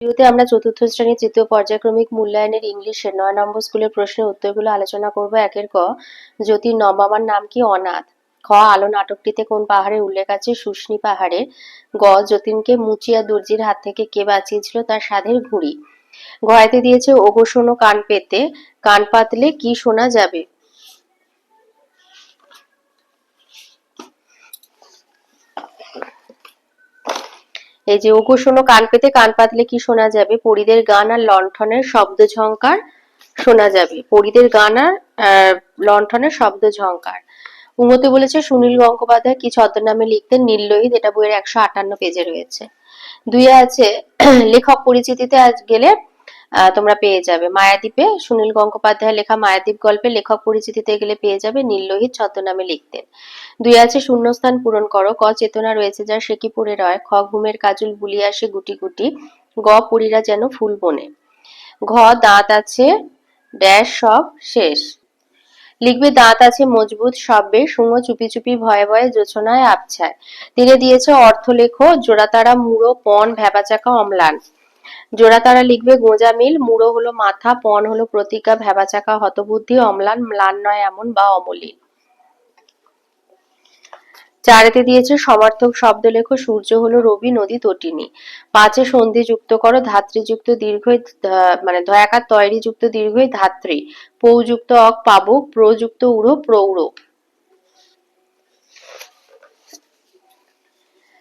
ভিডিওতে আমরা চতুর্থ শ্রেণির তৃতীয় পর্যায়ক্রমিক মূল্যায়নের ইংলিশের নয় নম্বর স্কুলের প্রশ্নের উত্তরগুলো আলোচনা করব। একের ক, জ্যোতির নবাবার নাম কি? অনাথ। খ, আলো নাটকটিতে কোন পাহাড়ের উল্লেখ আছে? শুষ্নি পাহাড়ের গ, যতীনকে মুচিয়া দর্জির হাত থেকে কে বাঁচিয়েছিল? তার সাধের ঘুড়ি। ঘয়েতে দিয়েছে ওগো শোনো কান পেতে। কান পাতলে কি শোনা যাবে? এই যে ওগো শোনো, কান পেতে কান পাতলে কি শোনা যাবে? পরিদের গান আর লণ্ঠনের শব্দ ঝঙ্কার শোনা যাবে। পরিদের গান আর লণ্ঠনের শব্দ ঝঙ্কার উমতে বলেছে, সুনীল গঙ্গোপাধ্যায় কি ছদ্মনামে লিখতেন? নীললোহিত এটা বইয়ের একশো আটান্ন পেজে রয়েছে। দুইয়ে আছে, লেখক পরিচিতিতে আজ গেলে তোমরা পেয়ে যাবে। মায়াদ্বীপে সুনীল গঙ্গোপাধ্যায়ের লেখা মায়াদ্বীপ গল্পে লেখক পরিচিতিতে গেলে পেয়ে যাবে নীললোহিত ছদ্মনামে লিখতেন দুই আছে, শূন্যস্থান পূরণ করো। ক, চেতনা রয়েছে যা সে কি পড়ে রয়। খ, ঘুমের কাজল বুলিয়ে আসে গুটি গুটি। গ, পুরীরা যেন ফুল বনে। ঘ, দাঁত আছে ড্যাশ সব শেষ। লিখবে, দাঁত আছে মজবুত সব্যে শুঙ্গ চুপি চুপি ভয়ে ভয়ে যোচনায় আবছায়। তীরে দিয়েছে অর্থ লেখো জোড়াতারা মুড়ো, পণ ভেবাচাকা অম্লান। জোড়াতারা লিখবে, গোঁজা মিল, মুড়ো হলো মাথা, পণ হলো প্রতিজ্ঞা ভেবাচাকা হতবুদ্ধি, অম্লান, ম্লান নয় এমন বা অমলিন। চারেতে দিয়েছে, সমার্থক শব্দ লেখো, সূর্য হলো রবি, নদী তটিনী। পাঁচে, সন্ধি যুক্ত করো ধাত্রীযুক্ত দীর্ঘই, ধা- মানে ধয়াকার তৈরি যুক্ত দীর্ঘই ধাত্রী। পৌযুক্ত অক পাবক প্রযুক্ত উড়ো প্রৌঢ়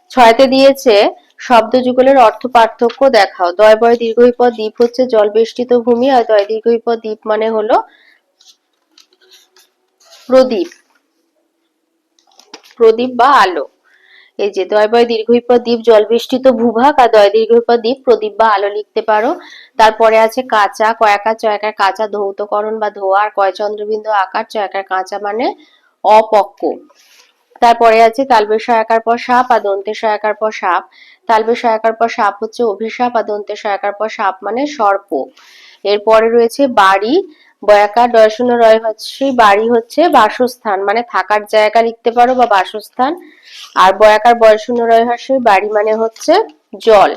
ছয়তে দিয়েছে শব্দ যুগলের অর্থ পার্থক্য দেখাও। দয় বয় দীর্ঘই পদ দ্বীপ হচ্ছে জল বেষ্টিত ভূমি আর দয় দীর্ঘই পদ দ্বীপ মানে হলো প্রদীপ। প্রদীপ বা আলো। এই যে দয় বয় দীর্ঘই পর দ্বীপ, জলবেষ্টিত ভূভাগ আর দয় দীর্ঘই পর দ্বীপ, প্রদীপ বা আলো লিখতে পারো। তারপরে আছে কাঁচা, কয়াকার, চয়াকার, কাঁচা, ধৌতকরণ বা ধোয়া কয় চন্দ্রবিন্দু আকার, চয়াকার, কাঁচা মানে অপক্ক। তারপরে আছে তালবে সহায়কার পর সাপ আর দন্তে সহায়কার পর সাপ। তালবে সহায়কার পর সাপ হচ্ছে অভিশাপ আর দন্তে সহায়কার পর সাপ মানে সর্প। এরপরে রয়েছে বাড়ি। বয়াকার দর্শন রয় হচ্ছে, বাড়ি হচ্ছে বাসস্থান মানে থাকার জায়গা লিখতে পারো বা বাসস্থান। আর বয়াকার বয়শূন্য রয় হচ্ছে, বাড়ি মানে হচ্ছে জল।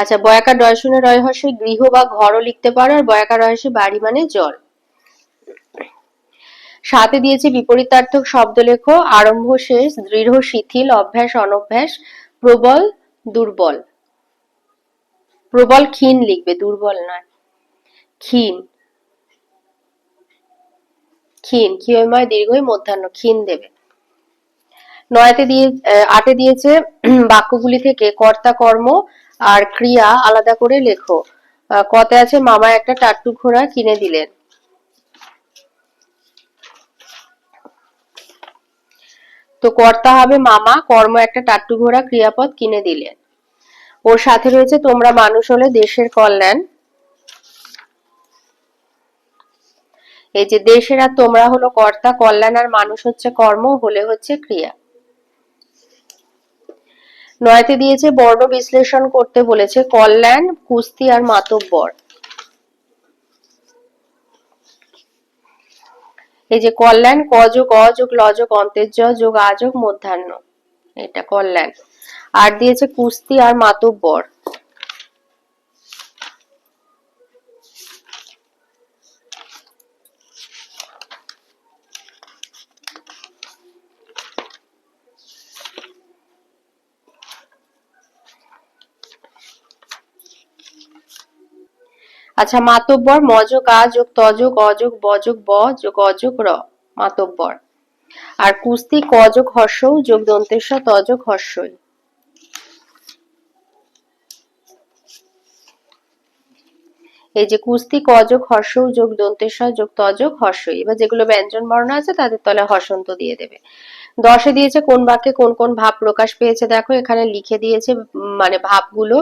আচ্ছা বয়াকার রয় হর্ষে গৃহ বা ঘরও লিখতে পারো, আর বয়াকার রহস্যে বাড়ি মানে জল। সাথে দিয়েছে বিপরীতার্থক শব্দ লেখো আরম্ভ শেষ, দৃঢ়, শিথিল, অভ্যাস, অনভ্যাস, প্রবল, দুর্বল। প্রবল ক্ষীণ লিখবে, দুর্বল নয়। ক্ষীণ। ক্ষীণ ক্ষীয়ময় দীর্ঘই মধ্যাহ্ন, ক্ষীণ দেবে। নয়তে দিয়ে আটে দিয়েছে, বাক্যগুলি থেকে কর্তা কর্ম আর ক্রিয়া আলাদা করে লেখো। কতে আছে, মামা একটা টাট্টু ঘোড়া কিনে দিলেন। তো কর্তা হবে মামা, কর্ম একটা টাট্টু ঘোড়া ক্রিয়াপদ কিনে দিলেন। ওর সাথে রয়েছে, তোমরা মানুষ হলে দেশের কল্যাণ। এই যে দেশের আর তোমরা হলো কর্তা, কল্যাণ আর মানুষ হচ্ছে কর্ম, হলে হচ্ছে ক্রিয়া। নয়তে দিয়েছে বর্ণ বিশ্লেষণ করতে বলেছে কল্যাণ, কুস্তি আর মাতব্বর। এই যে কল্যাণ, ক যোগ, অ যোগ, ল যোগ, অন্তের যোগ আজক মধ্যাহ্ন। এটা কল্যাণ। আর দিয়েছে কুস্তি আর মাতব্বর। আচ্ছা মাতব্বর, মযোগ আ যোগ তযোগ, অযোগ, বযোগ ব যোগ অযোগ, র, মাতব্বর। আর কুস্তি ক যোগ হর্ষৌ যোগ দন্তেশ্ব তযোগ, হর্ষই। এই যে কুস্তি ক যোগ হর্ষৌ যোগ দন্তেশ্ব যোগ, তযোগ, হর্ষই। এবার যেগুলো ব্যঞ্জন বর্ণ আছে, তাদের তলে হসন্ত দিয়ে দেবে। দশে দিয়েছে কোন বাক্যে কোন কোন ভাব প্রকাশ পেয়েছে, দেখো, এখানে লিখে দিয়েছে মানে ভাবগুলো।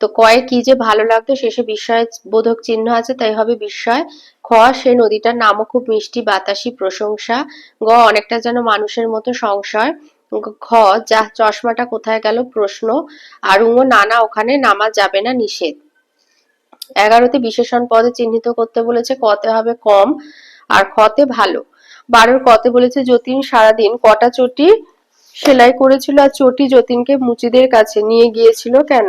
তো কয়ে কি যে ভালো লাগতো শেষে বিস্ময় বোধক চিহ্ন আছে, তাই হবে বিস্ময়। খ, সে নদীটার নামও খুব মিষ্টি, বাতাসি প্রশংসা। গ, অনেকটা যেন মানুষের মতো সংশয়। খ যা চশমাটা কোথায় গেল প্রশ্ন। আর উঙো, নানা, ওখানে নামা যাবে না নিষেধ। এগারোতে বিশেষণ পদে চিহ্নিত করতে বলেছে কতে হবে কম আর খতে ভালো। বারোর কতে বলেছে যতীন সারাদিন কটা চটি সেলাই করেছিল আর চটি যতীনকে মুচিদের কাছে নিয়ে গিয়েছিল কেন?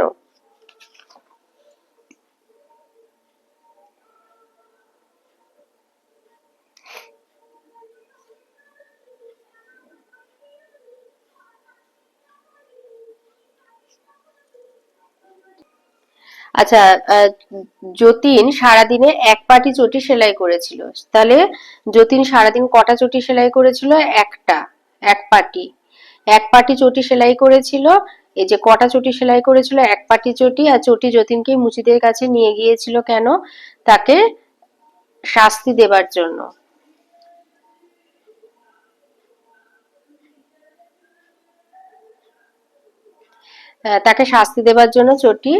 আচ্ছা যতীন সারাদিনে এক পাটি চটি সেলাই করেছিল। তাহলে যতীন সারাদিন কটা চটি সেলাই করেছিল? একটা, এক পাটি এক পাটি চটি সেলাই করেছিল, এই যে কটা চটি সেলাই করেছিল, এক পাটি চটি, আর চটি যতীনকে মুচিদের কাছে নিয়ে গিয়েছিল কেন? তাকে শাস্তি দেবার জন্য। তাকে শাস্তি দেবার জন্য চটি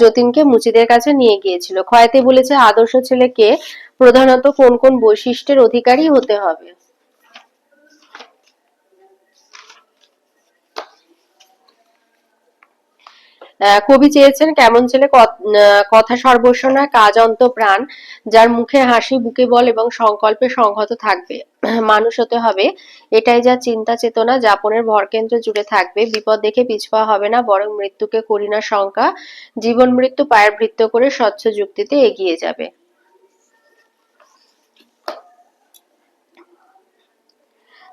যতীনকে মুচিদের কাছে নিয়ে গিয়েছিল। ক্ষয়তে বলেছে আদর্শ ছেলেকে প্রধানত কোন কোন বৈশিষ্ট্যের অধিকারী হতে হবে। কবি চেয়েছেন কেমন ছেলে কথা সর্বস্ব না কাজ অন্ত প্রাণ, যার মুখে হাসি, বুকে বল এবং সংকল্পে সংহত থাকবে। মানুষ হতে হবে, এটাই যা চিন্তা চেতনা, যাপনের ভরকেন্দ্র জুড়ে থাকবে। বিপদ দেখে পিছপা হবে না, বরং মৃত্যুকে করি না শঙ্কা, জীবন মৃত্যু পায়ের বৃত্ত করে স্বচ্ছ যুক্তিতে এগিয়ে যাবে।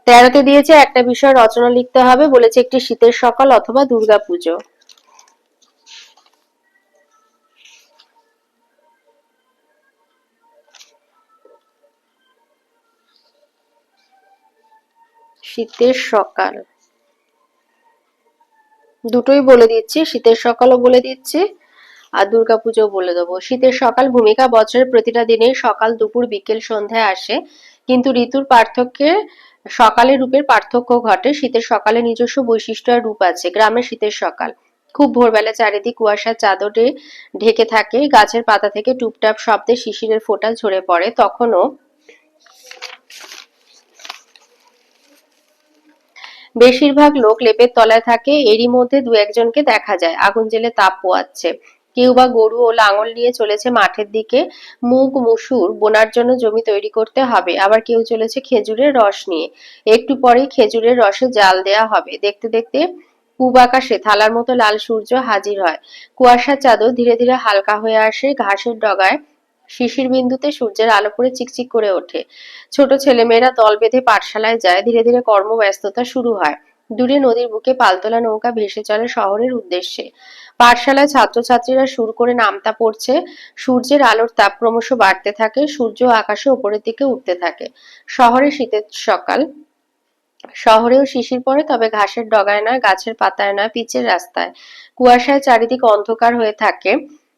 তেরোতে দিয়েছে, একটা বিষয় রচনা লিখতে হবে, বলেছে একটি শীতের সকাল অথবা দুর্গাপুজো। শীতের সকাল। দুটোই বলে দিচ্ছি, শীতের সকালও বলে দিচ্ছি, আর দুর্গাপুজো বলে দেবো। শীতের সকাল ভূমিকা বছরের প্রতিটা দিনেই সকাল, দুপুর, বিকেল, সন্ধ্যায় আসে। কিন্তু ঋতুর পার্থক্যে সকালের রূপের পার্থক্য ঘটে। শীতের সকালে নিজস্ব বৈশিষ্ট্য রূপ আছে। গ্রামের শীতের সকাল। খুব ভোরবেলা চারিদিক কুয়াশার চাদরে ঢেকে থাকে। গাছের পাতা থেকে টুপটাপ শব্দে শিশিরের ফোঁটা ঝরে পড়ে। তখনও বেশিরভাগ লোক লেপের তলায় থাকে, এরই মধ্যে দু একজনকে দেখা যায়। আগুন জেলে তাপ পোয়াচ্ছে। কেউ বা গরু ও লাঙল নিয়ে চলেছে মাঠের দিকে। মুগ, মুসুর, বোনার জন্য জমি তৈরি করতে হবে। আবার কেউ চলেছে খেজুরের রস নিয়ে। একটু পরেই খেজুরের রসে জাল দেয়া হবে। দেখতে দেখতে পূব আকাশে থালার মতো লাল সূর্য হাজির হয়। কুয়াশার চাদর ধীরে ধীরে হালকা হয়ে আসে। ঘাসের ডগায় শিশির বিন্দুতে সূর্যের আলো পড়ে চিকচিক করে ওঠে। ছোট ছেলেমেয়েরা দল বেঁধে পাঠশালায় যায়। ধীরে ধীরে কর্মব্যস্ততা শুরু হয়। দূরে নদীর বুকে পালতোলা নৌকা ভেসে চলে শহরের উদ্দেশ্যে। পাঠশালায় ছাত্রছাত্রীরা সুর করে নামতা পড়ছে। সূর্যের আলোর তাপ ক্রমশ বাড়তে থাকে। সূর্য আকাশে উপরের দিকে উঠতে থাকে। শহরে শীতের সকাল। শহরেও শিশির পড়ে, তবে ঘাসের ডগায় নয়, গাছের পাতায় নয়, পিচের রাস্তায়। কুয়াশায় চারিদিক অন্ধকার হয়ে থাকে।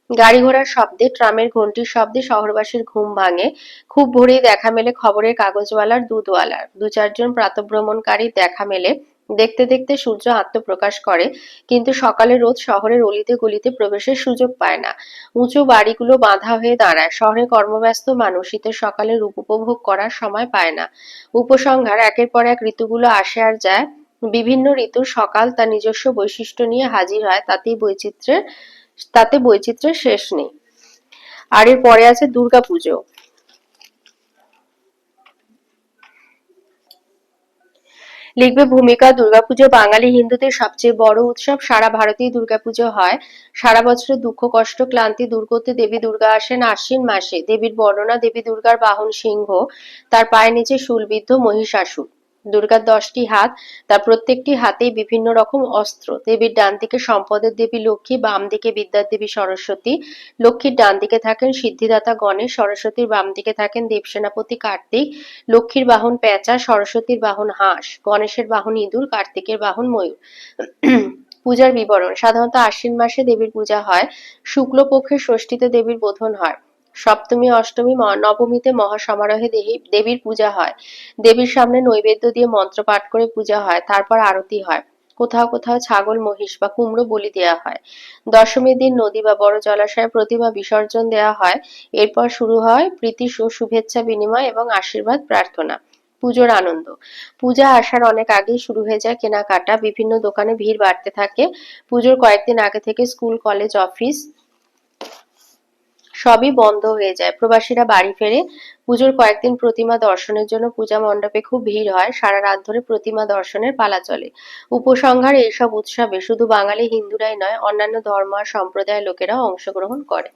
গাড়ি ঘোড়ার শব্দে, ট্রামের ঘন্টির শব্দে, শহরবাসীর ঘুম ভাঙে, খুব ভোরেই দেখা মেলে খবরের কাগজওয়ালার দুধওয়ালার। দু চারজন প্রাতভ্রমণকারী দেখা মেলে, দেখতে দেখতে সূর্য আত্মপ্রকাশ করে, কিন্তু সকালে রোদ শহরের অলিতে গলিতে প্রবেশের সুযোগ পায় না। উঁচু বাড়িগুলো বাঁধা হয়ে দাঁড়ায়, শহরে কর্মব্যস্ত মানুষ শীতের সকালে রূপ উপভোগ করার সময় পায় না। উপসংহার, একের পর এক ঋতুগুলো আসে আর যায়। বিভিন্ন ঋতুর সকাল তার নিজস্ব বৈশিষ্ট্য নিয়ে হাজির হয়, তাতেই বৈচিত্র্যের তাতে বৈচিত্র্যের শেষ নেই। আর এর পরে আছে দুর্গাপুজো লিখবে ভূমিকা দুর্গাপুজো বাঙালি হিন্দুদের সবচেয়ে বড় উৎসব। সারা ভারতেই দুর্গাপুজো হয়। সারা বছরের দুঃখ, কষ্ট, ক্লান্তি দূর করতে দেবী দুর্গা আসেন আশ্বিন মাসে। দেবীর বর্ণনা, দেবী দুর্গার বাহন সিংহ, তার পায়ের নিচে শুলবিদ্ধ মহিষাসুর। দুর্গার দশটি হাত, তার প্রত্যেকটি হাতেই বিভিন্ন রকম অস্ত্র। দেবীর ডান দিকে সম্পদের দেবী লক্ষ্মী, বাম দিকে বিদ্যার দেবী সরস্বতী। লক্ষ্মীর ডান দিকে থাকেন সিদ্ধিদাতা গণেশ, সরস্বতীর বাম দিকে থাকেন দেবসেনাপতি কার্তিক। লক্ষ্মীর বাহন পেঁচা, সরস্বতীর বাহন হাঁস, গণেশের বাহন ইঁদুর, কার্তিকের বাহন ময়ূর। পূজার বিবরণ, সাধারণত আশ্বিন মাসে দেবীর পূজা হয়, শুক্লপক্ষের ষষ্ঠীতে দেবীর বোধন হয়। সপ্তমী, অষ্টমী নবমীতে মহাসমারোহে দেবী- দেবীর পূজা হয়। দেবীর সামনে নৈবেদ্য দিয়ে মন্ত্র পাঠ করে পূজা হয়, তারপর আরতি হয়। কোথাও কোথাও ছাগল, মহিষ বা কুমড়ো বলি দেওয়া হয়। দশমীর দিন নদী বা বড় জলাশয়ে প্রতিমা বিসর্জন দেওয়া হয়। এরপর শুরু হয় প্রীতি ও শুভেচ্ছা বিনিময় এবং আশীর্বাদ প্রার্থনা, পুজোর আনন্দ। পূজা আসার অনেক আগেই শুরু হয়ে যায় কেনাকাটা। বিভিন্ন দোকানে ভিড় বাড়তে থাকে। পুজোর কয়েকদিন আগে থেকে স্কুল, কলেজ, অফিস সবই বন্ধ হয়ে যায়। প্রবাসীরা বাড়ি ফেরে পুজোর কয়েকদিন প্রতিমা দর্শনের জন্য পূজা মণ্ডপে খুব ভিড় হয়, সারা রাত ধরে প্রতিমা দর্শনের পালা চলে। উপসংহারে এইসব উৎসবে শুধু বাঙালি হিন্দুরাই নয়, অন্যান্য ধর্ম আর সম্প্রদায়ের লোকেরাও অংশগ্রহণ করে।